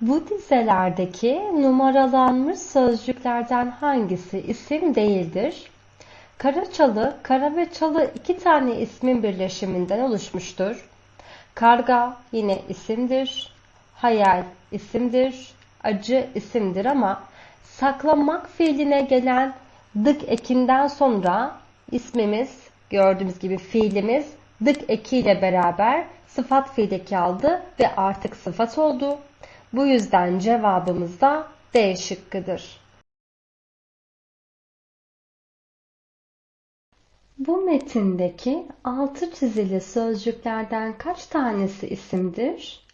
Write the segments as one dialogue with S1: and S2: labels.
S1: Bu dizelerdeki numaralanmış sözcüklerden hangisi isim değildir? Karaçalı, kara ve çalı iki tane ismin birleşiminden oluşmuştur. Karga yine isimdir. Hayal isimdir. Acı isimdir ama saklamak fiiline gelen dık ekinden sonra ismimiz gördüğümüz gibi fiilimiz dık ekiyle beraber sıfat fiil eki aldı ve artık sıfat oldu. Bu yüzden cevabımız da D şıkkıdır. Bu metindeki altı çizili sözcüklerden kaç tanesi isimdir?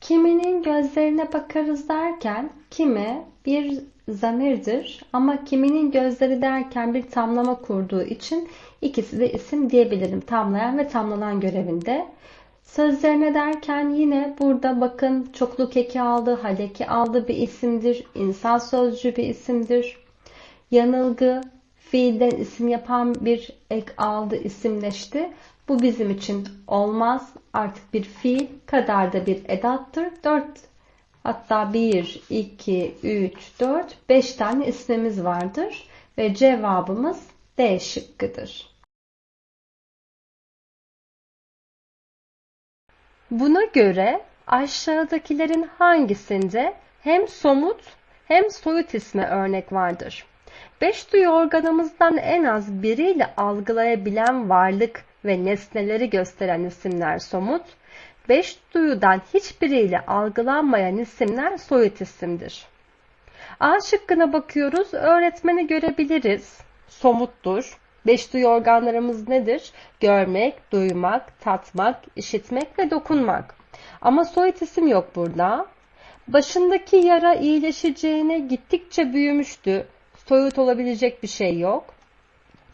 S1: Kiminin gözlerine bakarız derken kime bir zamirdir ama kiminin gözleri derken bir tamlama kurduğu için ikisi de isim diyebilirim. Tamlayan ve tamlanan görevinde. Sözlerine derken yine burada bakın çokluk eki aldı, haleki aldı bir isimdir. İnsan sözcüğü bir isimdir. Yanılgı, fiilden isim yapan bir ek aldı, isimleşti. Bu bizim için olmaz. Artık bir fiil kadar da bir edattır. 4 hatta 1, 2, 3, 4, 5 tane ismimiz vardır. Ve cevabımız D şıkkıdır. Buna göre aşağıdakilerin hangisinde hem somut hem soyut isme örnek vardır? Beş duyu organımızdan en az biriyle algılayabilen varlık ve nesneleri gösteren isimler somut, beş duyudan hiçbiriyle algılanmayan isimler soyut isimdir. A şıkkına bakıyoruz. Öğretmeni görebiliriz. Somuttur. Beş duyu organlarımız nedir? Görmek, duymak, tatmak, işitmek ve dokunmak. Ama soyut isim yok burada. Başındaki yara iyileşeceğine gittikçe büyümüştü. Soyut olabilecek bir şey yok.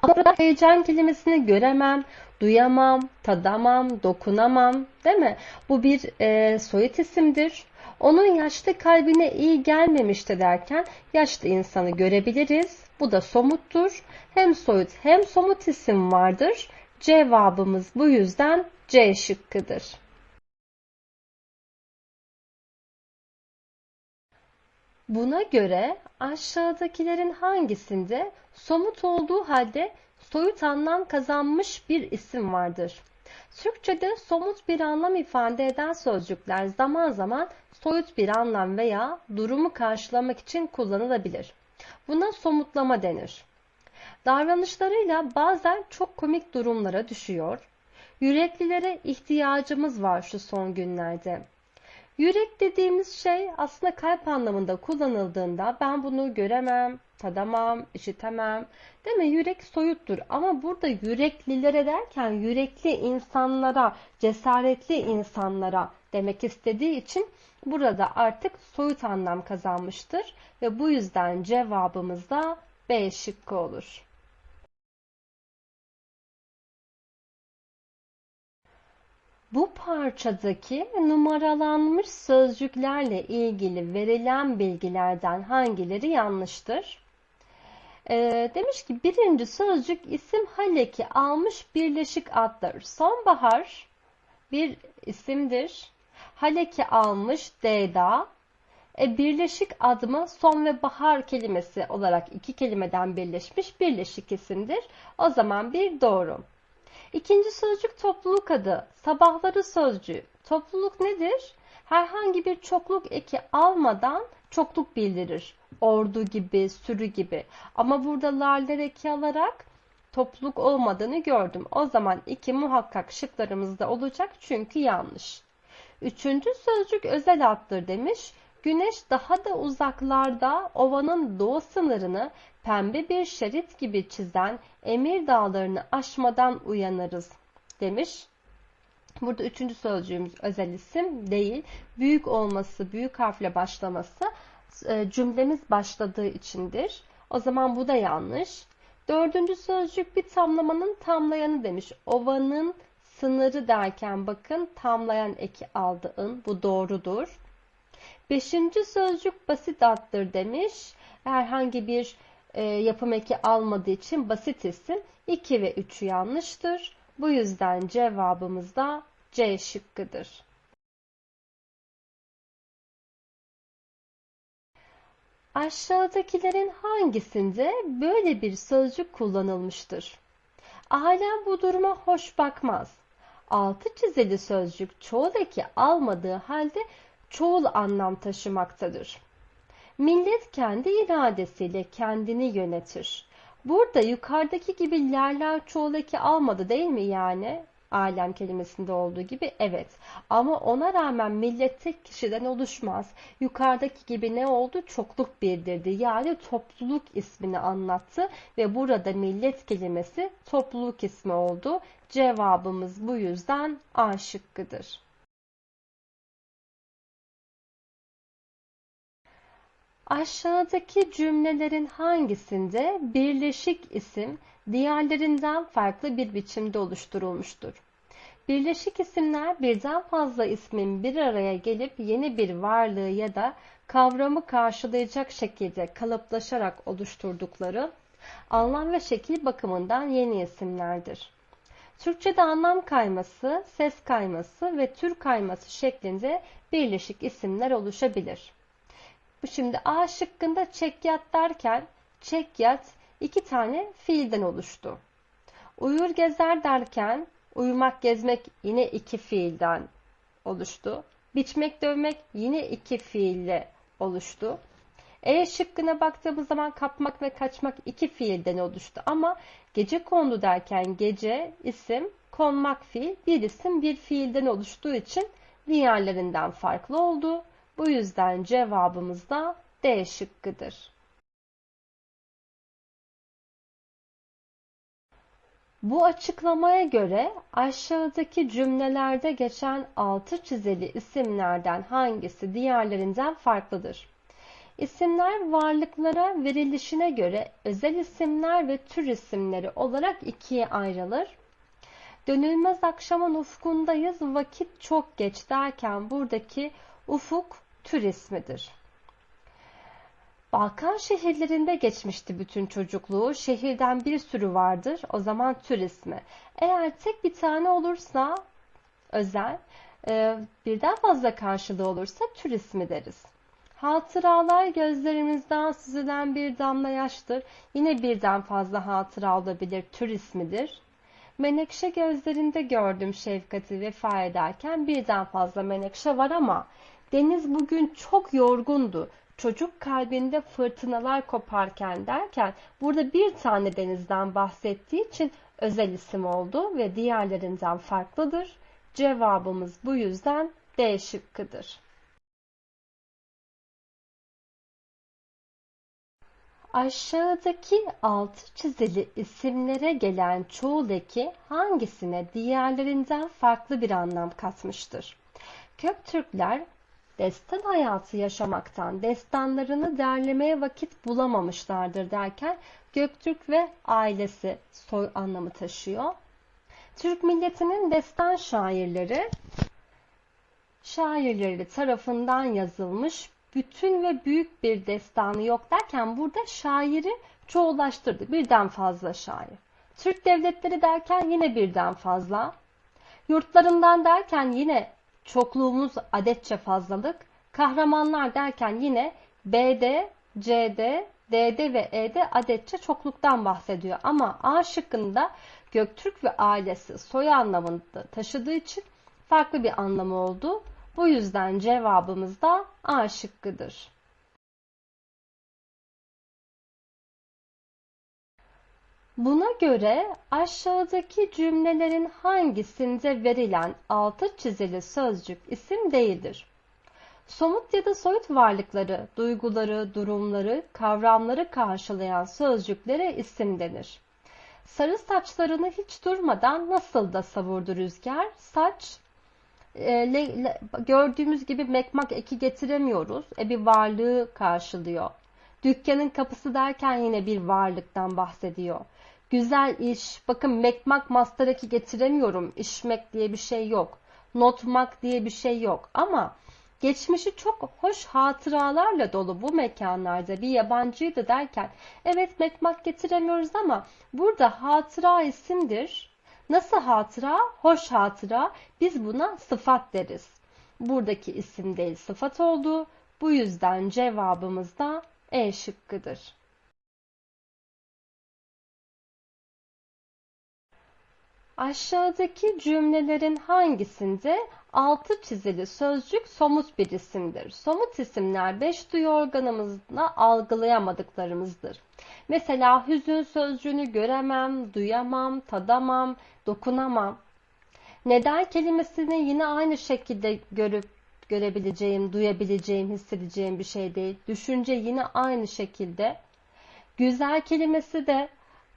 S1: Ama heyecan kelimesini göremem, duyamam, tadamam, dokunamam değil mi? Bu bir e, soyut isimdir. Onun yaşlı kalbine iyi gelmemişti derken yaşlı insanı görebiliriz. Bu da somuttur. Hem soyut hem somut isim vardır. Cevabımız bu yüzden C şıkkıdır. Buna göre aşağıdakilerin hangisinde somut olduğu halde soyut anlam kazanmış bir isim vardır? Türkçe'de somut bir anlam ifade eden sözcükler zaman zaman soyut bir anlam veya durumu karşılamak için kullanılabilir. Buna somutlama denir. Davranışlarıyla bazen çok komik durumlara düşüyor. Yüreklilere ihtiyacımız var şu son günlerde. Yürek dediğimiz şey aslında kalp anlamında kullanıldığında ben bunu göremem, tadamam, işitemem. Değil mi? Yürek soyuttur. Ama burada yüreklilere derken yürekli insanlara, cesaretli insanlara demek istediği için burada artık soyut anlam kazanmıştır. Ve bu yüzden cevabımız da B şıkkı olur. Bu parçadaki numaralanmış sözcüklerle ilgili verilen bilgilerden hangileri yanlıştır? Ee, demiş ki birinci sözcük isim haleki almış birleşik addır. Sonbahar bir isimdir. Haleki almış D'da. E, birleşik adımı son ve bahar kelimesi olarak iki kelimeden birleşmiş birleşik isimdir. O zaman bir doğru. İkinci sözcük topluluk adı. Sabahları sözcüğü. Topluluk nedir? Herhangi bir çokluk eki almadan çokluk bildirir. Ordu gibi, sürü gibi. Ama burada larler eki alarak topluluk olmadığını gördüm. O zaman iki muhakkak şıklarımızda olacak çünkü yanlış. Üçüncü sözcük özel addır demiş. Güneş daha da uzaklarda ovanın doğu sınırını pembe bir şerit gibi çizen Emir dağlarını aşmadan uyanırız demiş. Burada üçüncü sözcüğümüz özel isim değil. Büyük olması, büyük harfle başlaması e, cümlemiz başladığı içindir. O zaman bu da yanlış. Dördüncü sözcük bir tamlamanın tamlayanı demiş. Ovanın sınırı derken bakın tamlayan eki aldığın bu doğrudur. Beşinci sözcük basit addır demiş. Herhangi bir e, yapım eki almadığı için basit isim 2 ve 3 yanlıştır. Bu yüzden cevabımız da C şıkkıdır. Aşağıdakilerin hangisinde böyle bir sözcük kullanılmıştır? Alem bu duruma hoş bakmaz. Altı çizili sözcük çoğul eki almadığı halde çoğul anlam taşımaktadır. Millet kendi iradesiyle kendini yönetir. Burada yukarıdaki gibi lerler çoğul eki almadı değil mi yani? Alem kelimesinde olduğu gibi evet. Ama ona rağmen millet tek kişiden oluşmaz. Yukarıdaki gibi ne oldu? Çokluk bildirdi. Yani topluluk ismini anlattı ve burada millet kelimesi topluluk ismi oldu. Cevabımız bu yüzden A şıkkıdır. Aşağıdaki cümlelerin hangisinde birleşik isim diğerlerinden farklı bir biçimde oluşturulmuştur? Birleşik isimler birden fazla ismin bir araya gelip yeni bir varlığı ya da kavramı karşılayacak şekilde kalıplaşarak oluşturdukları anlam ve şekil bakımından yeni isimlerdir. Türkçe'de anlam kayması, ses kayması ve tür kayması şeklinde birleşik isimler oluşabilir. Şimdi A şıkkında çekyat derken çekyat iki tane fiilden oluştu. Uyur gezer derken uyumak gezmek yine iki fiilden oluştu. Biçmek dövmek yine iki fiille oluştu. E şıkkına baktığımız zaman kapmak ve kaçmak iki fiilden oluştu. Ama gece kondu derken gece isim, konmak fiil, bir isim bir fiilden oluştuğu için diğerlerinden farklı oldu. Bu yüzden cevabımız da D şıkkıdır. Bu açıklamaya göre aşağıdaki cümlelerde geçen altı çizili isimlerden hangisi diğerlerinden farklıdır? İsimler varlıklara verilişine göre özel isimler ve tür isimleri olarak ikiye ayrılır. Dönülmez akşamın ufkundayız vakit çok geç derken buradaki ufuk tür ismidir. Balkan şehirlerinde geçmişti bütün çocukluğu. Şehirden bir sürü vardır. O zaman tür ismi. Eğer tek bir tane olursa özel, e, birden fazla karşılığı olursa tür ismi deriz. Hatıralar gözlerimizden süzülen bir damla yaştır. Yine birden fazla hatıra olabilir, tür ismidir. Menekşe gözlerinde gördüm şefkati vefa ederken birden fazla menekşe var ama Deniz bugün çok yorgundu. Çocuk kalbinde fırtınalar koparken derken burada bir tane denizden bahsettiği için özel isim oldu ve diğerlerinden farklıdır. Cevabımız bu yüzden D şıkkıdır. Aşağıdaki altı çizili isimlere gelen çoğul hangisine diğerlerinden farklı bir anlam katmıştır? Köktürkler destan hayatı yaşamaktan, destanlarını derlemeye vakit bulamamışlardır derken Göktürk ve ailesi soy anlamı taşıyor. Türk milletinin destan şairleri şairleri tarafından yazılmış bütün ve büyük bir destanı yok derken burada şairi çoğulaştırdı. Birden fazla şair. Türk devletleri derken yine birden fazla. Yurtlarından derken yine çokluğumuz adetçe fazlalık. Kahramanlar derken yine BD, CD, DD ve ED adetçe çokluktan bahsediyor. Ama A şıkkında Göktürk ve ailesi soy anlamında taşıdığı için farklı bir anlamı oldu. Bu yüzden cevabımız da A şıkkıdır. Buna göre aşağıdaki cümlelerin hangisinde verilen altı çizili sözcük isim değildir? Somut ya da soyut varlıkları, duyguları, durumları, kavramları karşılayan sözcüklere isim denir. Sarı saçlarını hiç durmadan nasıl da savurdu rüzgar, saç e, le, le, gördüğümüz gibi mekmak eki getiremiyoruz. E bir varlığı karşılıyor. Dükkanın kapısı derken yine bir varlıktan bahsediyor. Güzel iş. Bakın mekmak mastaraki getiremiyorum. İşmek diye bir şey yok. Notmak diye bir şey yok. Ama geçmişi çok hoş hatıralarla dolu bu mekanlarda bir yabancıydı derken evet mekmak getiremiyoruz ama burada hatıra isimdir. Nasıl hatıra? Hoş hatıra. Biz buna sıfat deriz. Buradaki isim değil sıfat oldu. Bu yüzden cevabımız da E şıkkıdır. Aşağıdaki cümlelerin hangisinde altı çizili sözcük somut bir isimdir? Somut isimler beş duyu organımızla algılayamadıklarımızdır. Mesela hüzün sözcüğünü göremem, duyamam, tadamam, dokunamam. Neden kelimesini yine aynı şekilde görüp görebileceğim, duyabileceğim, hissedeceğim bir şey değil. Düşünce yine aynı şekilde. Güzel kelimesi de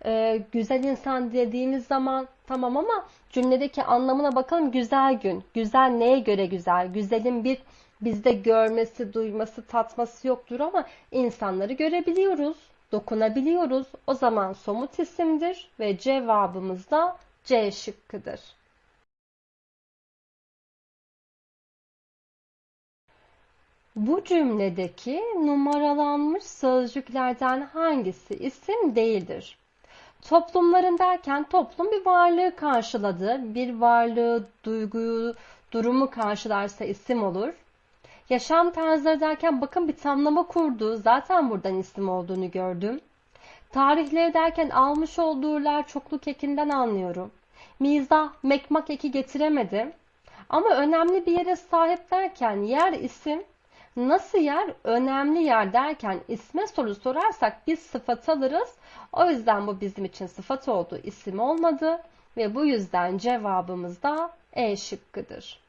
S1: e, güzel insan dediğimiz zaman tamam ama cümledeki anlamına bakalım. Güzel gün. Güzel neye göre güzel? Güzelin bir bizde görmesi, duyması, tatması yoktur ama insanları görebiliyoruz, dokunabiliyoruz. O zaman somut isimdir ve cevabımız da C şıkkıdır. Bu cümledeki numaralanmış sözcüklerden hangisi isim değildir? Toplumların derken toplum bir varlığı karşıladı. Bir varlığı, duyguyu, durumu karşılarsa isim olur. Yaşam tarzları derken bakın bir tamlama kurdu. Zaten buradan isim olduğunu gördüm. Tarihleri derken almış olduğular çokluk ekinden anlıyorum. Mizah, mekmak eki getiremedim. Ama önemli bir yere sahip derken yer isim, Nasıl yer? Önemli yer derken isme soru sorarsak biz sıfat alırız. O yüzden bu bizim için sıfat oldu, isim olmadı ve bu yüzden cevabımız da E şıkkıdır.